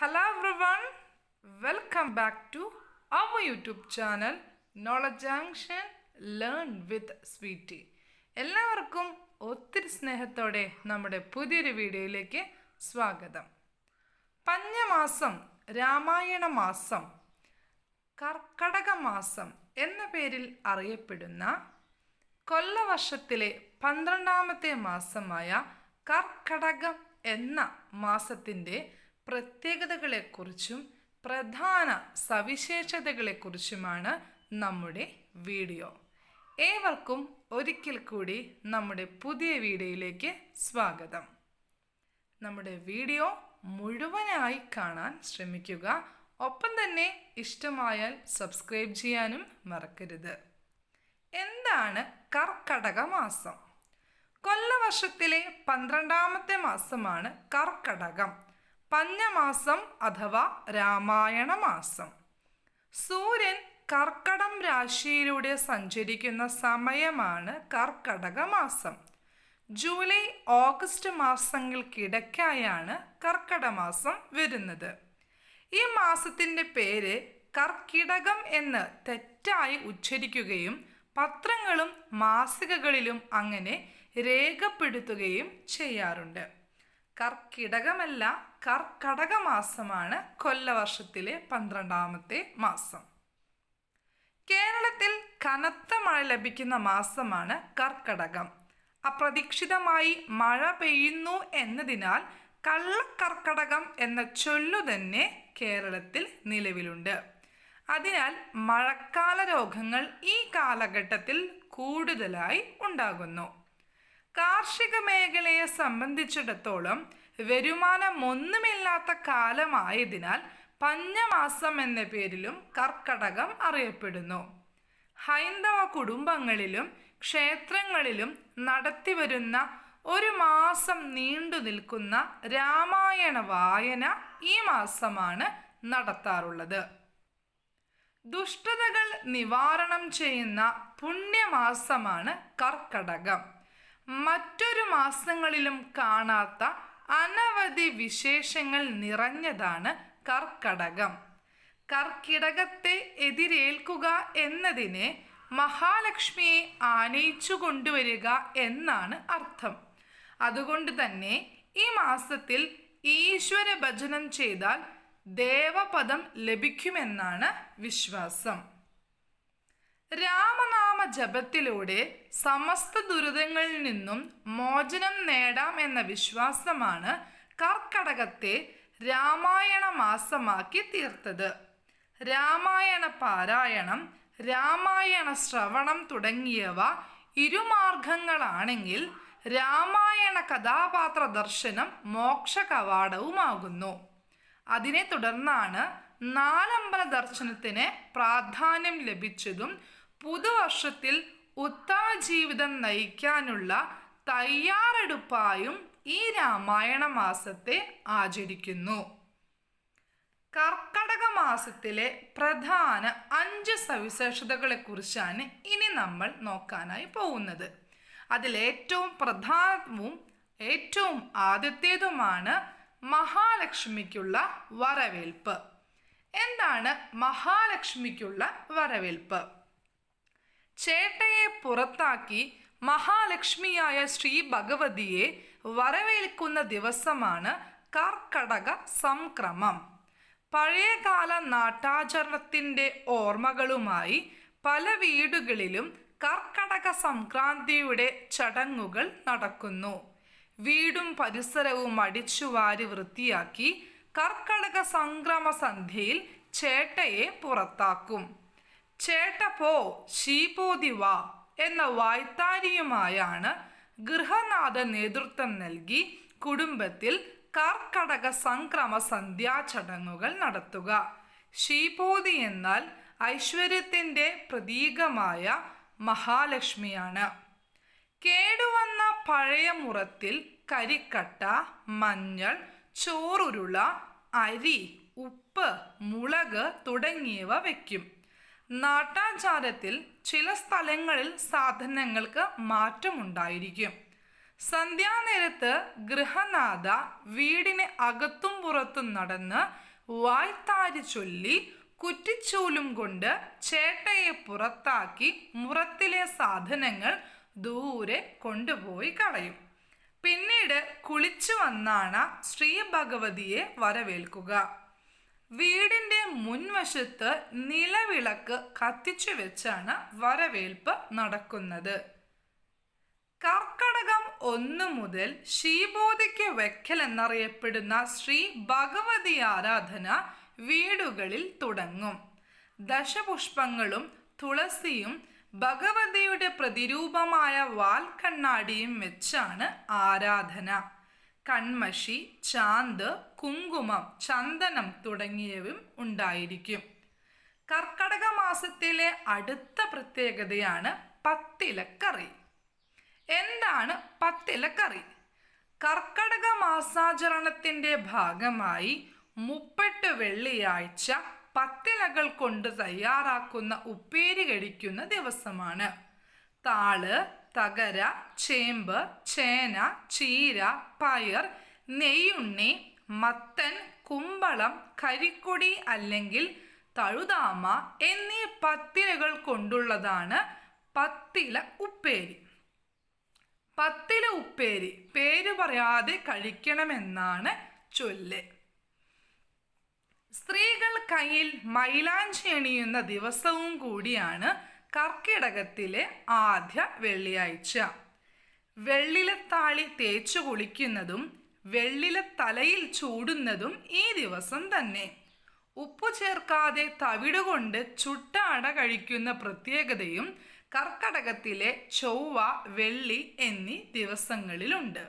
Hello everyone, welcome back to our YouTube channel knowledge Junction learn with Sweetie. എല്ലാവർക്കും ഒത്തിരി സ്നേഹത്തോടെ നമ്മുടെ പുതിയൊരു വീഡിയോയിലേക്ക് സ്വാഗതം പഞ്ഞമാസം രാമായണ മാസം കർക്കടക മാസം എന്ന പേരിൽ അറിയപ്പെടുന്ന കൊല്ലവർഷത്തിലെ പന്ത്രണ്ടാമത്തെ മാസമായ കർക്കടകം എന്ന മാസത്തിന്റെ പ്രത്യേകതകളെക്കുറിച്ചും പ്രധാന സവിശേഷതകളെക്കുറിച്ചുമാണ് നമ്മുടെ വീഡിയോ. ഏവർക്കും ഒരിക്കൽ കൂടി നമ്മുടെ പുതിയ വീഡിയോയിലേക്ക് സ്വാഗതം. നമ്മുടെ വീഡിയോ മുഴുവനായി കാണാൻ ശ്രമിക്കുക. ഒപ്പം തന്നെ ഇഷ്ടമായാൽ സബ്സ്ക്രൈബ് ചെയ്യാനും മറക്കരുത്. എന്താണ് കർക്കടക മാസം? കൊല്ലവർഷത്തിലെ പന്ത്രണ്ടാമത്തെ മാസമാണ് കർക്കടകം. പഞ്ഞമാസം അഥവാ രാമായണ മാസം സൂര്യൻ കർക്കടം രാശിയിലൂടെ സഞ്ചരിക്കുന്ന സമയമാണ് കർക്കടക മാസം ജൂലൈ ഓഗസ്റ്റ് മാസങ്ങൾക്കിടയ്ക്കായാണ് കർക്കട മാസം വരുന്നത്. ഈ മാസത്തിന്റെ പേര് കർക്കിടകം എന്ന് തെറ്റായി ഉച്ചരിക്കുകയും പത്രങ്ങളും മാസികകളിലും അങ്ങനെ രേഖപ്പെടുത്തുകയും ചെയ്യാറുണ്ട്. കർക്കിടകമല്ല കർക്കടക മാസമാണ് കൊല്ലവർഷത്തിലെ പന്ത്രണ്ടാമത്തെ മാസം. കേരളത്തിൽ കനത്ത മഴ ലഭിക്കുന്ന മാസമാണ് കർക്കടകം. അപ്രതീക്ഷിതമായി മഴ പെയ്യുന്നു എന്നതിനാൽ കള്ളക്കർക്കടകം എന്ന ചൊല്ലു തന്നെ കേരളത്തിൽ നിലവിലുണ്ട്. അതിനാൽ മഴക്കാല രോഗങ്ങൾ ഈ കാലഘട്ടത്തിൽ കൂടുതലായി ഉണ്ടാകുന്നു. കാർഷിക മേഖലയെ സംബന്ധിച്ചിടത്തോളം വരുമാനമൊന്നുമില്ലാത്ത കാലമായതിനാൽ പഞ്ഞമാസം എന്ന പേരിലും കർക്കടകം അറിയപ്പെടുന്നു. ഹൈന്ദവ കുടുംബങ്ങളിലും ക്ഷേത്രങ്ങളിലും നടത്തിവരുന്ന ഒരു മാസം നീണ്ടു നിൽക്കുന്ന രാമായണ വായന ഈ മാസമാണ് നടത്താറുള്ളത്. ദുഷ്ടതകൾ നിവാരണം ചെയ്യുന്ന പുണ്യമാസമാണ് കർക്കടകം. മറ്റൊരു മാസങ്ങളിലും കാണാത്ത അനവധി വിശേഷങ്ങൾ നിറഞ്ഞതാണ് കർക്കടകം. കർക്കിടകത്തെ എതിരേൽക്കുക എന്നതിനെ മഹാലക്ഷ്മിയെ ആനയിച്ചു കൊണ്ടുവരിക എന്നാണ് അർത്ഥം. അതുകൊണ്ട് തന്നെ ഈ മാസത്തിൽ ഈശ്വര ഭജനം ചെയ്താൽ ദേവപദം ലഭിക്കുമെന്നാണ് വിശ്വാസം. രാമനാമ ജപത്തിലൂടെ സമസ്ത ദുരിതങ്ങളിൽ നിന്നും മോചനം നേടാം എന്ന വിശ്വാസമാണ് കർക്കടകത്തെ രാമായണ മാസമാക്കി തീർത്തത്. രാമായണ പാരായണം രാമായണ ശ്രവണം തുടങ്ങിയവ ഇരുമാർഗങ്ങളാണെങ്കിൽ രാമായണ കഥാപാത്ര ദർശനം മോക്ഷ കവാടവുമാകുന്നു അതിനെ തുടർന്നാണ് നാലമ്പല ദർശനത്തിന് പ്രാധാന്യം ലഭിച്ചതും പുതുവർഷത്തിൽ ഉത്തമ ജീവിതം നയിക്കാനുള്ള തയ്യാറെടുപ്പായും ഈ രാമായണ മാസത്തെ ആചരിക്കുന്നു. കർക്കടക മാസത്തിലെ പ്രധാന അഞ്ച് സവിശേഷതകളെക്കുറിച്ചാണ് ഇനി നമ്മൾ നോക്കാനായി പോകുന്നത്. അതിലേറ്റവും പ്രധാനവും ഏറ്റവും ആദ്യത്തേതുമാണ് മഹാലക്ഷ്മിക്കുള്ള വരവേൽപ്പ്. എന്താണ് മഹാലക്ഷ്മിക്കുള്ള വരവേൽപ്പ്? ചേട്ടയെ പുറത്താക്കി മഹാലക്ഷ്മിയായ ശ്രീ ഭഗവതിയെ വരവേൽക്കുന്ന ദിവസമാണ് കർക്കടക സംക്രമം. പഴയകാല നാട്ടാചരണത്തിന്റെ ഓർമ്മകളുമായി പല വീടുകളിലും കർക്കടക സംക്രാന്തിയുടെ ചടങ്ങുകൾ നടക്കുന്നു. വീടും പരിസരവും അടിച്ചുവാരി വൃത്തിയാക്കി കർക്കടക സംക്രമ സന്ധ്യയിൽ ചേട്ടയെ പുറത്താക്കും. ചേട്ട പോ ശീപോതി വാ എന്ന വായ്ത്താരിയുമായാണ് ഗൃഹനാഥ നേതൃത്വം നൽകി കുടുംബത്തിൽ കർക്കടക സംക്രമ സന്ധ്യാചടങ്ങുകൾ നടത്തുക. ശീപോതി എന്നാൽ ഐശ്വര്യത്തിന്റെ പ്രതീകമായ മഹാലക്ഷ്മിയാണ്. കേടുവന്ന പഴയ മുറത്തിൽ കരിക്കട്ട മഞ്ഞൾ ചോറുരുള അരി ഉപ്പ് മുളക് തുടങ്ങിയവ വയ്ക്കും. നാട്ടാചാരത്തിൽ ചില സ്ഥലങ്ങളിൽ സാധനങ്ങൾക്ക് മാറ്റമുണ്ടായിരിക്കും. സന്ധ്യാനേരത്ത് ഗൃഹനാഥ വീടിന് അകത്തും പുറത്തും നടന്ന് വായ്ത്താരി ചൊല്ലി കുറ്റിച്ചൂലും കൊണ്ട് ചേട്ടയെ പുറത്താക്കി മുറത്തിലെ സാധനങ്ങൾ ദൂരെ കൊണ്ടുപോയി കളയും. പിന്നീട് കുളിച്ചു വന്നാണ് ശ്രീ ഭഗവതിയെ വരവേൽക്കുക. വീടിന്റെ മുൻവശത്ത് നിലവിളക്ക് കത്തിച്ചു വെച്ചാണ് വരവേൽപ്പ് നടക്കുന്നത്. കർക്കടകം ഒന്ന് മുതൽ ശ്രീബോധിക്ക് വെക്കൽ എന്നറിയപ്പെടുന്ന ശ്രീ ഭഗവതി ആരാധന വീടുകളിൽ തുടങ്ങും. ദശപുഷ്പങ്ങളും തുളസിയും ഭഗവതിയുടെ പ്രതിരൂപമായ വാൽക്കണ്ണാടിയും വെച്ചാണ് ആരാധന. കൺമഷി ചാന്ത് കുങ്കുമം ചന്ദനം തുടങ്ങിയവയും ഉണ്ടായിരിക്കും. കർക്കടക മാസത്തിലെ അടുത്ത പ്രത്യേകതയാണ് പത്തിലക്കറി. എന്താണ് പത്തിലക്കറി? കർക്കടക മാസാചരണത്തിന്റെ ഭാഗമായി മുപ്പെട്ട് വെള്ളിയാഴ്ച പത്തിലകൾ കൊണ്ട് തയ്യാറാക്കുന്ന ഉപ്പേരി കഴിക്കുന്ന ദിവസമാണ്. താൾ തകര ചേമ്പ് ചേന ചീര പയർ നെയ്യുണ്ണി മത്തൻ കുമ്പളം കരിക്കൊടി അല്ലെങ്കിൽ തഴുതാമ എന്നീ പത്തിലകൾ കൊണ്ടുള്ളതാണ് പത്തില ഉപ്പേരി. പത്തില ഉപ്പേരി പേര് പറയാതെ കഴിക്കണമെന്നാണ് ചൊല്ല്. സ്ത്രീകൾ കയ്യിൽ മൈലാഞ്ചി അണിയുന്ന ദിവസവും കൂടിയാണ് കർക്കിടകത്തിലെ ആദ്യ വെള്ളിയാഴ്ച. വെള്ളിലത്താളി തേച്ചു കുളിക്കുന്നതും വെള്ളില തലയിൽ ചൂടുന്നതും ഈ ദിവസം തന്നെ. ഉപ്പു ചേർക്കാതെ തവിടുകൊണ്ട് ചുട്ട അട കഴിക്കുന്ന പ്രത്യേകതയും കർക്കടകത്തിലെ ചൊവ്വ വെള്ളി എന്നീ ദിവസങ്ങളിലുണ്ട്.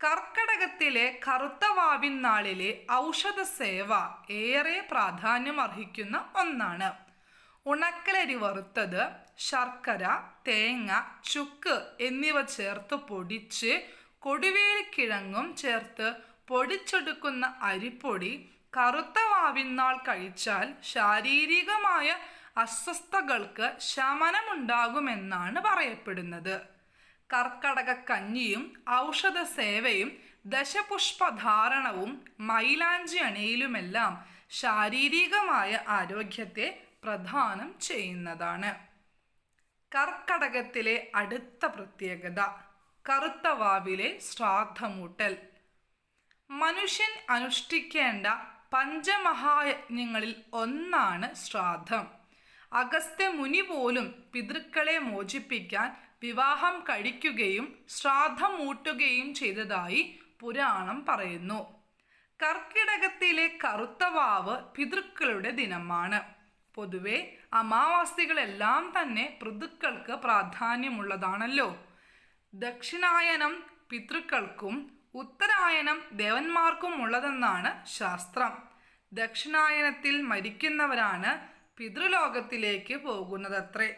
കർക്കടകത്തിലെ കറുത്ത വാവിൻ നാളിലെ ഔഷധ സേവ ഏറെ പ്രാധാന്യം അർഹിക്കുന്ന ഒന്നാണ്. ഉണക്കലരി വറുത്തത് ശർക്കര തേങ്ങ ചുക്ക് എന്നിവ ചേർത്ത് പൊടിച്ച് കൊടുവേലിക്കിഴങ്ങും ചേർത്ത് പൊടിച്ചെടുക്കുന്ന അരിപ്പൊടി കറുത്ത വാവിന്നാൾ കഴിച്ചാൽ ശാരീരികമായ അസ്വസ്ഥകൾക്ക് ശമനമുണ്ടാകുമെന്നാണ് പറയപ്പെടുന്നത്. കർക്കടക കഞ്ഞിയും ഔഷധ സേവയും ദശപുഷ്പധാരണവും മൈലാഞ്ചി അണിയിലുമെല്ലാം ശാരീരികമായ ആരോഗ്യത്തെ പ്രദാനം ചെയ്യുന്നതാണ്. കർക്കടകത്തിലെ അടുത്ത പ്രത്യേകത കറുത്ത വാവിലെ ശ്രാദ്ധമൂട്ടൽ. മനുഷ്യൻ അനുഷ്ഠിക്കേണ്ട പഞ്ചമഹായജ്ഞങ്ങളിൽ ഒന്നാണ് ശ്രാദ്ധം. അഗസ്ത്യ മുനി പോലും പിതൃക്കളെ മോചിപ്പിക്കാൻ വിവാഹം കഴിക്കുകയും ശ്രാദ്ധം മൂട്ടുകയും ചെയ്തതായി പുരാണം പറയുന്നു. കർക്കിടകത്തിലെ കറുത്ത വാവ് പിതൃക്കളുടെ ദിനമാണ്. പൊതുവെ അമാവാസികളെല്ലാം തന്നെ ഋതുക്കൾക്ക് പ്രാധാന്യമുള്ളതാണല്ലോ. ദക്ഷിണായനം പിതൃക്കൾക്കും ഉത്തരായനം ദേവന്മാർക്കും ഉള്ളതെന്നാണ് ശാസ്ത്രം. ദക്ഷിണായനത്തിൽ മരിക്കുന്നവരാണ് പിതൃലോകത്തിലേക്ക് പോകുന്നതത്രേ.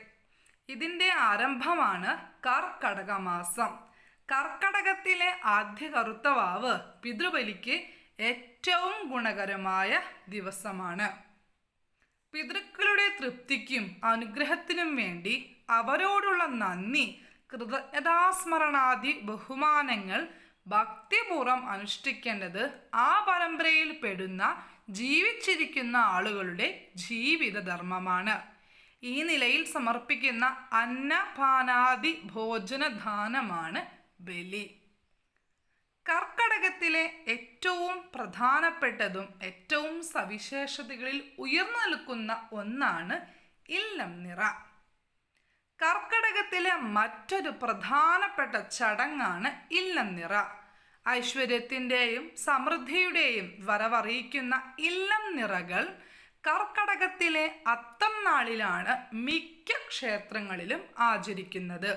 ഇതിന്റെ ആരംഭമാണ് കർക്കടകമാസം. കർക്കടകത്തിലെ ആദ്യ കറുത്ത വാവ് പിതൃബലിക്ക് ഏറ്റവും ഗുണകരമായ ദിവസമാണ്. പിതൃക്കളുടെ തൃപ്തിക്കും അനുഗ്രഹത്തിനും വേണ്ടി അവരോടുള്ള നന്ദി കൃതജ്ഞതാസ്മരണാദി ബഹുമാനങ്ങൾ ഭക്തിപൂർവം അനുഷ്ഠിക്കേണ്ടത് ആ പരമ്പരയിൽ പെടുന്ന ജീവിച്ചിരിക്കുന്ന ആളുകളുടെ ജീവിതധർമ്മമാണ്. ഈ നിലയിൽ സമർപ്പിക്കുന്ന അന്നപാനാദി ഭോജനദാനമാണ് ബലി. കർക്കടകത്തിലെ ഏറ്റവും പ്രധാനപ്പെട്ടതും ഏറ്റവും സവിശേഷതകളിൽ ഉയർന്നു നിൽക്കുന്ന ഒന്നാണ് ഇല്ലം നിറ. കർക്കടകത്തിലെ മറ്റൊരു പ്രധാനപ്പെട്ട ചടങ്ങാണ് ഇല്ലം നിറ. ഐശ്വര്യത്തിന്റെയും സമൃദ്ധിയുടെയും വരവറിയിക്കുന്ന ഇല്ലം നിറകൾ കർക്കടകത്തിലെ അത്തം നാളിലാണ് മിക്ക ക്ഷേത്രങ്ങളിലും ആചരിക്കുന്നത്.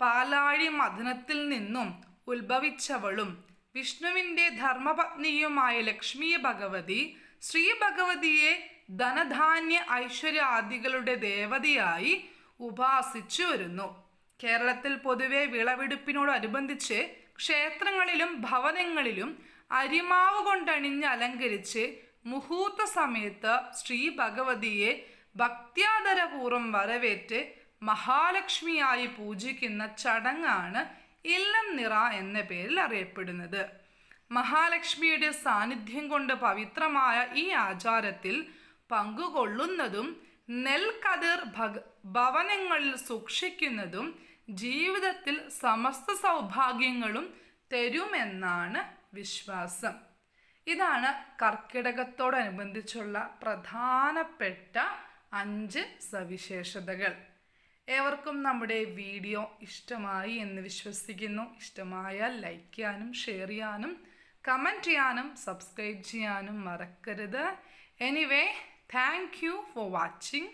പാലാഴി മഥനത്തിൽ നിന്നും ഉത്ഭവിച്ചവളും വിഷ്ണുവിന്റെ ധർമ്മപത്നിയുമായ ലക്ഷ്മി ഭഗവതി ശ്രീ ഭഗവതിയെ ധനധാന്യ ഐശ്വര്യാദികളുടെ ദേവതയായി ഉപാസിച്ചു വരുന്നു കേരളത്തിൽ പൊതുവെ വിളവെടുപ്പിനോടനുബന്ധിച്ച് ക്ഷേത്രങ്ങളിലും ഭവനങ്ങളിലും അരിമാവ് കൊണ്ടണിഞ്ഞ് അലങ്കരിച്ച് മുഹൂർത്ത സമയത്ത് ശ്രീ ഭഗവതിയെ ഭക്ത്യാദരപൂർവം വരവേറ്റ് മഹാലക്ഷ്മിയായി പൂജിക്കുന്ന ചടങ്ങാണ് ഇല്ലം നിറ എന്ന പേരിൽ അറിയപ്പെടുന്നത്. മഹാലക്ഷ്മിയുടെ സാന്നിധ്യം കൊണ്ട് പവിത്രമായ ഈ ആചാരത്തിൽ പങ്കുകൊള്ളുന്നതും നെൽക്കതിർ ഭഗ ഭവനങ്ങളിൽ സൂക്ഷിക്കുന്നതും ജീവിതത്തിൽ സമസ്ത സൗഭാഗ്യങ്ങളും തരുമെന്നാണ് വിശ്വാസം. ഇതാണ് കർക്കിടകത്തോടനുബന്ധിച്ചുള്ള പ്രധാനപ്പെട്ട അഞ്ച് സവിശേഷതകൾ. ഏവർക്കും നമ്മുടെ വീഡിയോ ഇഷ്ടമായി എന്ന് വിശ്വസിക്കുന്നു. ഇഷ്ടമായാൽ ലൈക്ക് ചെയ്യാനും ഷെയർ ചെയ്യാനും കമന്റ് ചെയ്യാനും സബ്സ്ക്രൈബ് ചെയ്യാനും മറക്കരുത്. Anyway thank you for watching